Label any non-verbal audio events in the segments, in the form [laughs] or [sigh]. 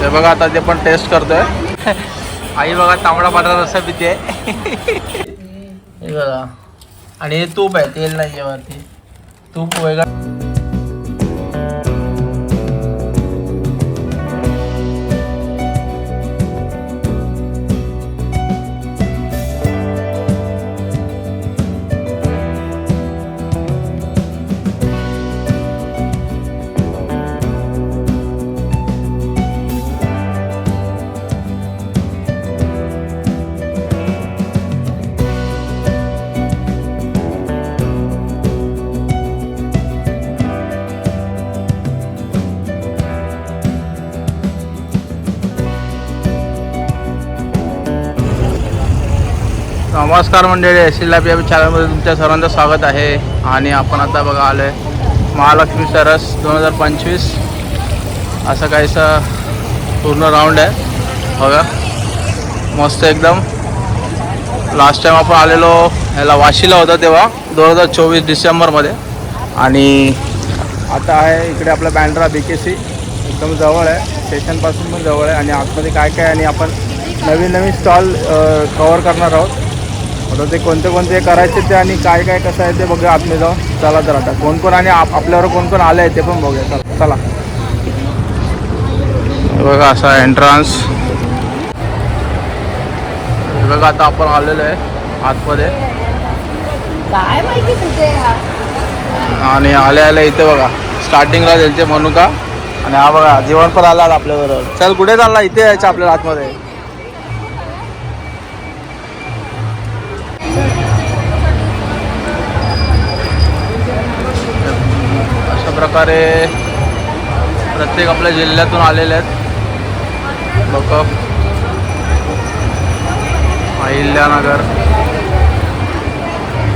हे बघा आता ते पण टेस्ट करतोय. आई बघा तांबडा पांढरा रस्सा पिते बघा. आणि हे तूप आहे तेल नाही वरती. तूप वेगळं नमस्कार मंडळी एस लॅब या चॅनलमध्ये तुमच्या सर्वांचं स्वागत आहे. आणि आपण आता बघा आलो आहे महालक्ष्मी सरस दोन हजार पंचवीस. असं काहीसं पूर्ण राऊंड आहे. बघा. मस्त एकदम. लास्ट टाईम आपण आलेलो ह्याला वाशीला होता तेव्हा दोन हजार चोवीस डिसेंबरमध्ये. आणि आता आहे इकडे आपला बँड्रा बी के सी एकदम जवळ आहे. स्टेशनपासून पण जवळ आहे. आणि आतमध्ये काय काय आणि आपण नवीन नवीन स्टॉल कवर करणार आहोत. आता ते कोणते कोणते करायचे ते आणि काय काय कसं आहे ते बघूया आतमध्ये जाऊन. चला तर आता. कोण कोण आणि आप आपल्यावर कोण कोण आलं आहे ते पण बघूया. चला. चला. बघा असा एंट्रान्स बघा आता आपण आलेलो आहे आतमध्ये. आणि आले आले इथे बघा. स्टार्टिंगला त्यांचे मनुका. आणि हा बघा जेवण पण आला आपल्याबरोबर. चल कुठे चालला? इथे यायचं आपल्या आतमध्ये. प्रकारे प्रत्येक आपल्या जिल्ह्यातून आलेले आहेत. लोक अहिल्यानगर.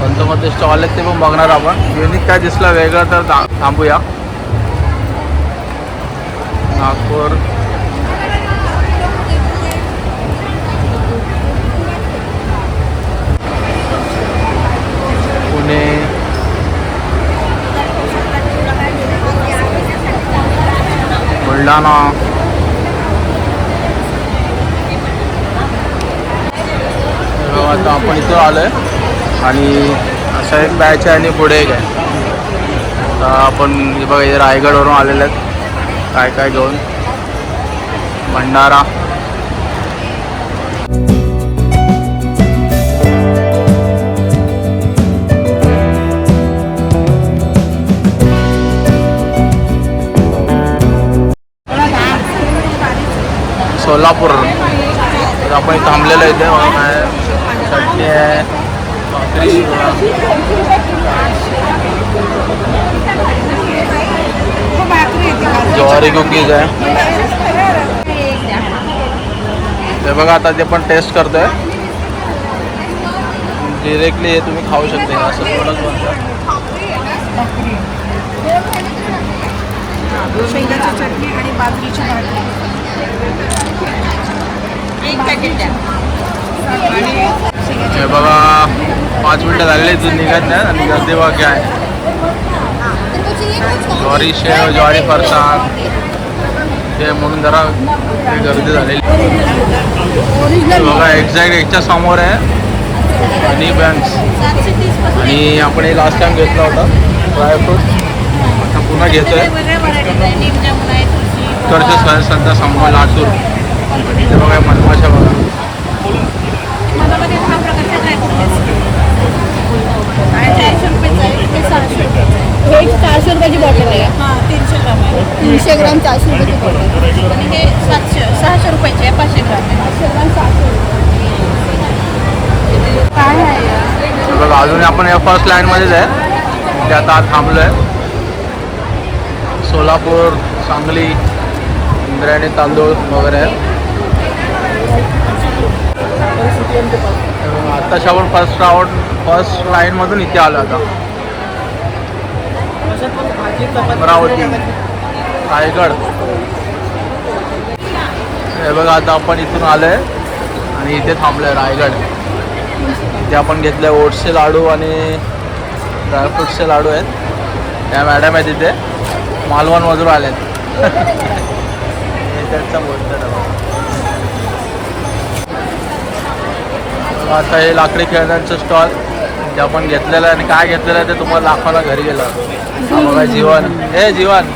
पंतमध्ये कोणते स्टॉल आहेत ते पण बघणार आपण. युनिक काय दिसलं वेगळं तर थांबूया. नागपूर. पुणे. बुलढाणा. आता आपण इथं आहे आणि असा एक बॅच आहे आणि पुढे एक आहे. आता आपण हे बघा इथे रायगडवरून आलेले आहेत. काय काय घेऊन? भंडारा. सोलापूर. तर आपण इथं थांबलेलं इथे. चटणी आहे. भाकरी. ज्वारी कुकीज आहे. ते बघा आता ते पण टेस्ट करतोय. डिरेक्टली हे तुम्ही खाऊ शकते. असं थोडंच बनतं शेंगाची चटणी आणि बाजरीची भाकरी पॅकेट द्या हे बघा पाच मिनटं झालेली दूध निघत नाही. आणि गर्दी बघा काय आहे. ज्वारी शेव ज्वारी फरसाण. ते म्हणून जरा ते गर्दी झालेली. बघा एक्झॅक्ट याच्या समोर आहे हनी बँक्स आणि आपण हे लास्ट टाइम घेतला होता ड्रायफ्रूट आता पुन्हा घेतोय. कर्ज संत समोर लातूर ते बघा मधमाशा बघा हे चारशे रुपयाची बॉटल आहे हां तीनशे ग्राम आहे तीनशे ग्राम चारशे रुपयाची बॉटल आणि हे सातशे सहाशे रुपयाचे आहे पाचशे ग्राम आहे पाचशे ग्राम सहाशे काय आहे हे बघा अजून आपण या फर्स्ट लाईनमध्येच आहे. ते आता आत थांबलो आहे सोलापूर सांगली इंद्रायणी तांदूळ वगैरे. आता आत्ताशी आपण फर्स्ट राऊंड फर्स्ट लाईनमधून इथे आलो आता. अमरावती रायगड. हे बघा आता आपण इथून आलो आहे आणि इथे थांबलो आहे रायगड. इथे आपण घेतले ओट्सचे लाडू आणि ड्रायफ्रुट्सचे लाडू आहेत. त्या मॅडम आहेत इथे. आले पोस्टर आहे बघा. आता हे लाकडी खेळण्यांचं स्टॉल जे आपण घेतलेलं आहे आणि काय घेतलेलं आहे ते तुम्हाला दाखवायला घरी गेलं. बघा जीवन. हे जीवन.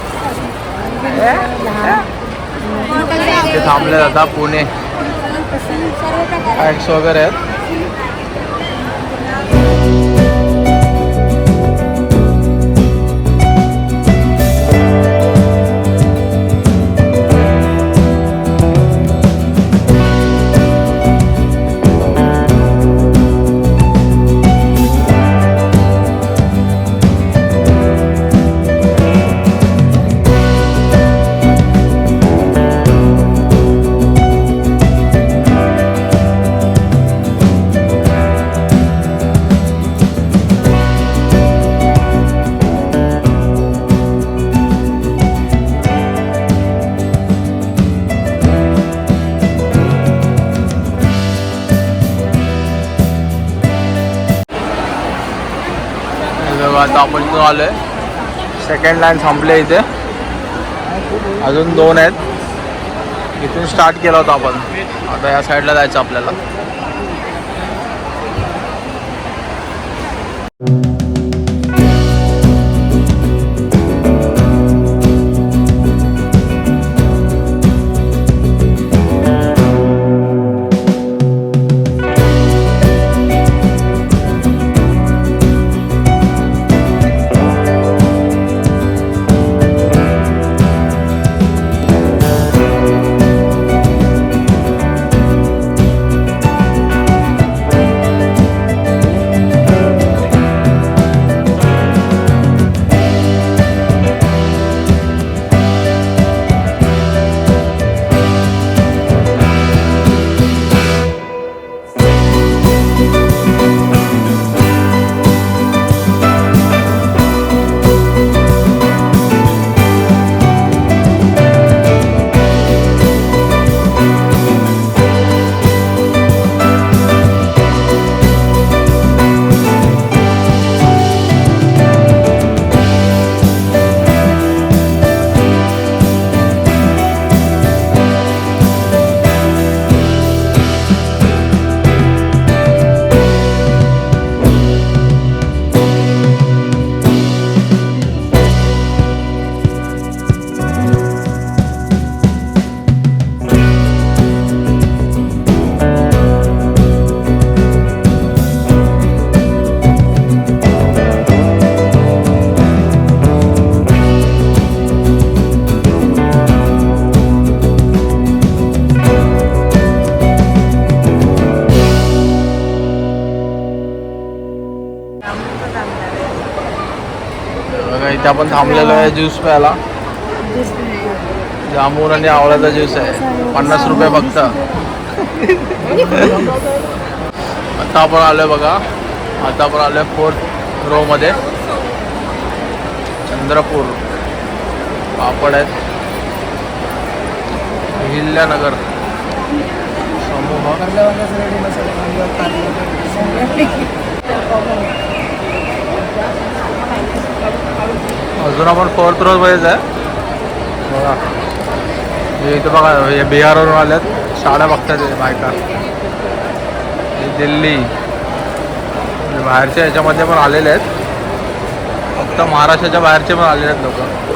ते थांबले आता पुणे. ॲक्स वगैरे आहेत. आता आपण इथून आहे सेकंड लाईन आहे इथे. अजून दोन आहेत. इथून स्टार्ट केला होता आपण. आता या साईडला जायचं आपल्याला. इथे आपण थांबलेलो आहे ज्यूस प्यायला. जामून आणि आवळ्याचा ज्यूस आहे. पन्नास रुपये फक्त. आता आपण आलोय बघा. आता आपण आलोय फोर्थ रो मध्ये. चंद्रपूर. पापड आहेत. हिल्यानगर समूह. अजून आपण फोर्थ रोज मध्येच आहे बघा हे इथं बघा हे बिहारवरून आल्यात साड्या बघतात बायका हे दिल्ली बाहेरच्या ह्याच्यामध्ये पण आलेले आहेत फक्त महाराष्ट्राच्या बाहेरचे पण आलेले आहेत लोक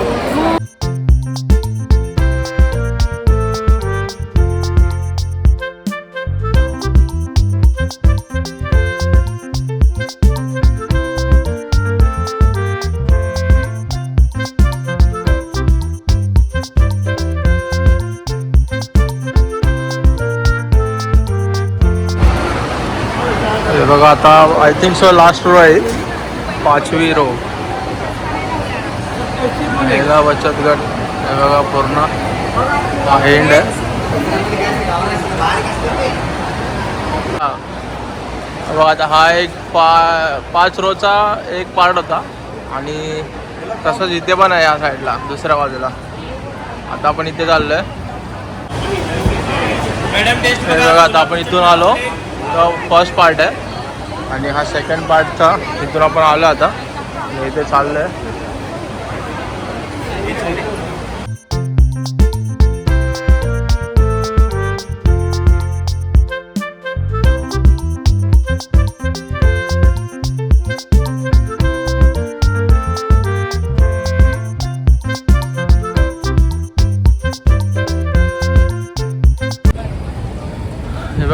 आता I think so last row आहे. पाचवी रो महिला बचत गट. हे बघा पूर्ण एंड आहे. बघा आता हा एक पा पाच रोचा एक पार्ट होता. आणि तसंच इथे पण आहे या साईडला दुसऱ्या बाजूला. आता आपण इथे चाललो आहे बघा आता आपण इथून आलो. तर फर्स्ट पार्ट आहे. आणि हा सेकंड पार्टचा इथून आपण आलो आता. इथे चाललं आहे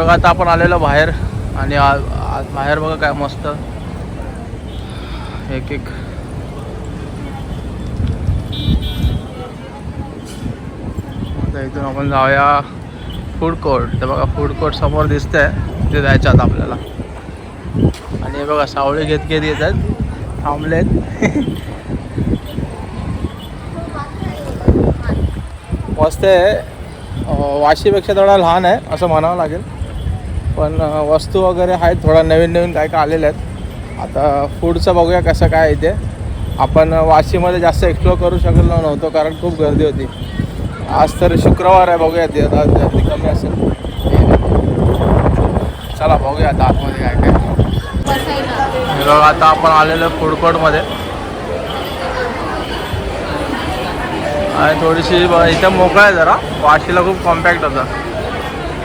आता आपण आलेलो बाहेर आणि आज माहेर बघा काय मस्त. एक एक. आता इथून आपण जाऊया फूड कोर्ट तर बघा फूड कोर्ट समोर दिसतंय. तिथे जायचं आता आपल्याला. आणि हे बघा सावळे घेत घेत येतात थांबलेत. [laughs] मस्त आहे. वाशीपेक्षा थोडा लहान आहे असं म्हणावं लागेल. पण वस्तू वगैरे आहेत थोडा नवीन नवीन काय काय आलेल्या आहेत. आता फूडचं बघूया कसं काय आहे ते. आपण वाशीमध्ये जास्त एक्सप्लोअर करू शकलो नव्हतो कारण खूप गर्दी होती. आज तर शुक्रवार आहे बघूया ते. आता गर्दी कमी असेल. चला बघूया आता आतमध्ये काय काय. आता आपण आलेलो फूड कोर्टमध्ये आणि थोडीशी इथं मोकळं आहे जरा. वाशीला खूप कॉम्पॅक्ट होता.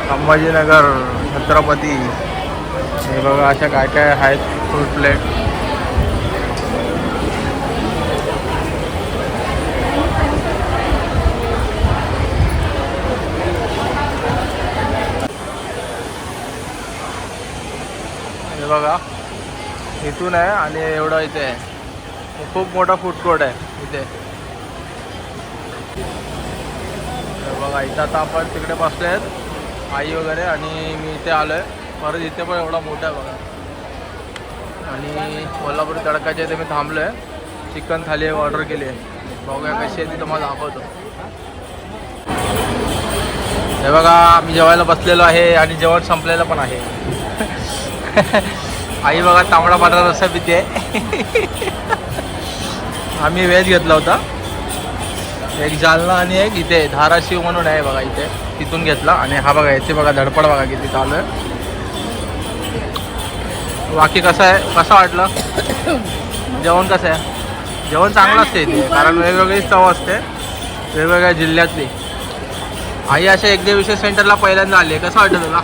संभाजीनगर. छत्रपती. हे बघा अशा काय काय आहेत फ्रूट प्लेट हे बघा इथून आहे आणि एवढं इथे आहे. खूप मोठा फूड कोर्ट आहे इथे. हे बघा इथं आता आपण तिकडे बसले आहेत आई वगैरे आणि मी इथे आलो आहे परत इथे पण एवढा मोठा आहे बघा. आणि कोल्हापूर तडकाच्या इथे मी थांबलो आहे चिकन थाली ऑर्डर केली आहे. बघूया कशी आहे ती तुम्हाला दाखवतो. हे बघा आम्ही जेवायला बसलेलो आहे आणि जेवण संपलेलं पण आहे. [laughs] आई बघा तांबडा पांढरा रस्सा पिते. [laughs] आम्ही वेज घेतला होता. एक जालना आणि एक इथे धाराशिव म्हणून आहे बघा इथे. तिथून घेतला आणि हा बघा याची बघा धडपड बघा किती चालू आहे. बाकी कसं आहे? कसं वाटलं? जेवण कसं आहे? जेवण चांगलं असते इथे कारण वेगवेगळी चव असते वेगवेगळ्या जिल्ह्यातली. आई अशा एकदेव विशेष सेंटरला पहिल्यांदा आली आहे. कसं वाटतं तुला?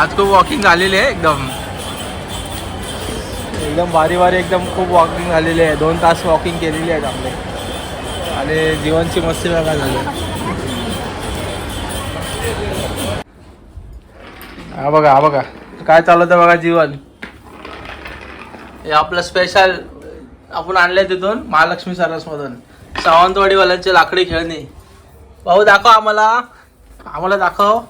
आज खूप वॉकिंग झालेली आहे एकदम. एकदम भारी भारी एकदम खूप वॉकिंग झालेली आहे. दोन तास वॉकिंग केलेली आहे आपले. आणि जीवनची मस्ती बघा झाली. हा बघा हा बघा. काय चालवतं बघा जीवन? हे आपलं स्पेशल आपण आणलंय तिथून महालक्ष्मी सरसमधून सावंतवाडीवाल्यांची लाकडी खेळणी. भाऊ दाखव आम्हाला. आम्हाला दाखव.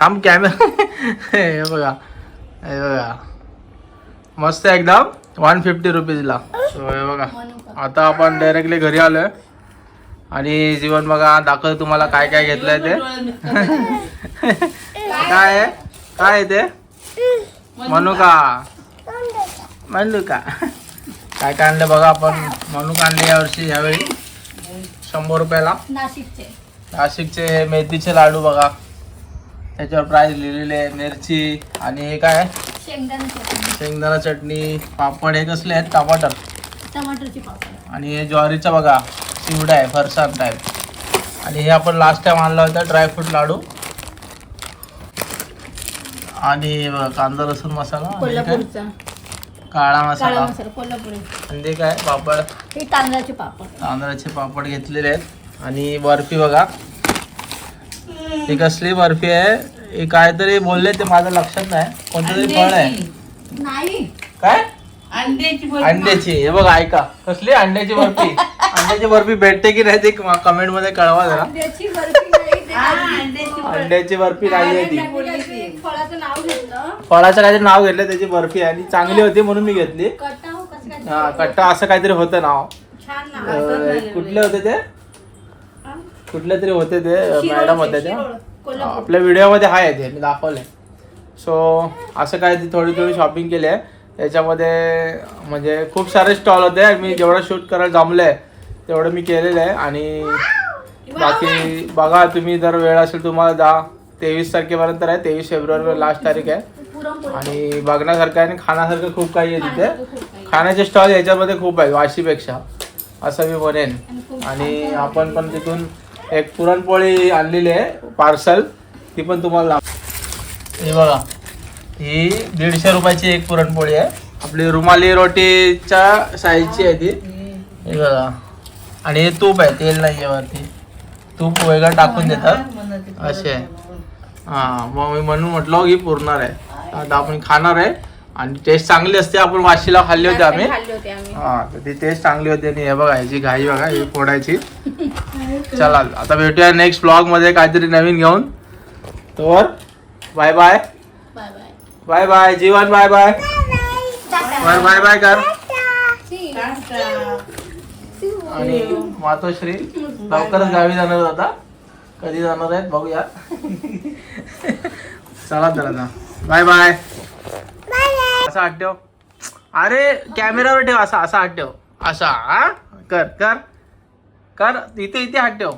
थांब कॅमेरा [laughs] हे बघा. हे बघा. मस्त आहे एकदम. वन फिफ्टी रुपीजला So, हे बघा. आता आपण डायरेक्टली घरी आलोय. आणि जीवन बघा दाखव तुम्हाला काय काय घेतलंय ते. [laughs] काय आहे? काय आहे ते? मनुका. मनुका. काय काय आणलं बघा आपण. मनुका आणले यावर्षी यावेळी. शंभर रुपयाला. नाशिकचे. नाशिकचे मेथीचे लाडू बघा. त्याच्यावर प्राईस लिहिलेले मिरची. आणि हे काय शेंगदाणा चटणी. शेंगदाणा चटणी पापड हे कसले आहेत? टमाटर. टमाटरची पापड. आणि हे ज्वारीचा बघा चिवडा आहे फरसाण टाईप आणि हे आपण लास्ट टाइम आणला होता ड्रायफ्रूट लाडू. आणि कांदा लसूण मसाला आणि हे काय? कोल्हापूरचा. काळा काळा मसाला. मसाला कोल्हापुरी. आणि ते काय? पापड. हे तांदळाचे पापड. तांदळाचे पापड घेतलेले आहेत. आणि बर्फी बघा. ही कसली बर्फी आहे? हे काहीतरी बोलले ते माझं लक्षात नाही. कोणतं तरी फळ आहे. नाही. काय? अंड्याची अंड्याची. हे बघा ऐका. कसली अंड्याची बर्फी? अंड्याची बर्फी भेटते की नाही ते कमेंटमध्ये कळवा जरा. अंड्याची बर्फी नाही ते अंड्याची बर्फी. नाही आहे ती फळाचं नाव घेतलं. फळाचं काहीतरी नाव घेतलं त्याची बर्फी आणि चांगली होती म्हणून मी घेतली. कट्टा हो कसं काय हा कट्टा असं काहीतरी होतं नाव. छान नाव. अं, कुठले होते ते? कुठले तरी होते ते मॅडम होते त्या. कोल्हापूर. आपल्या व्हिडिओमध्ये आहे ते मी दाखवले सो असं काय ती थोडी थोडी शॉपिंग केली आहे. त्याच्यामध्ये म्हणजे खूप सारे स्टॉल होते. आणि मी जेवढं शूट करायला जमलंय तेवढं मी केलेलं आहे. आणि बाकी बघा तुम्ही जर वेळ असेल तुम्हाला जा तेवीस तारखेपर्यंत आहे तेवीस फेब्रुवारी लास्ट तारीख आहे. पुरणपोळी आणि बघण्यासारखं आहे आणि खाण्यासारखं खूप काही आहे तिथे. खाण्याचे स्टॉल याच्यामध्ये खूप आहे वाशीपेक्षा. असं मी म्हणेन आणि आपण पण तिथून एक पुरणपोळी आणलेली आहे पार्सल. ती पण तुम्हाला ही बघा ही दीडशे रुपयाची एक पुरणपोळी आहे. आपली रुमाली रोटीच्या साईजची आहे ती. हे बघा आणि हे तूप आहे तेल नाही आहे वरती. तूप वेगळं टाकून देतात. असे हां मग मी म्हणून म्हटलं की पुरणार आहे. आता आपण खाणार आहे. आणि टेस्ट चांगली असते आपण वाशीला खाल्ली होती आम्ही. हा तर ती टेस्ट चांगली होती आणि हे बघा ह्याची घाई बघा ही फोडायची. चला आता भेटूया नेक्स्ट ब्लॉगमध्ये काहीतरी नवीन घेऊन. तर bye bye bye bye Jeevan bye bye bye bye bye कर. आणि मातोश्री लवकरच गावी जाणार आता. कधी जाणार आहेत बघूया. [laughs] चला आता बाय बाय असा हात ठेव. अरे कॅमेरावर ठेव असा असा हात ठेव. असा हा? कर कर. कर इथे इथे हात ठेव.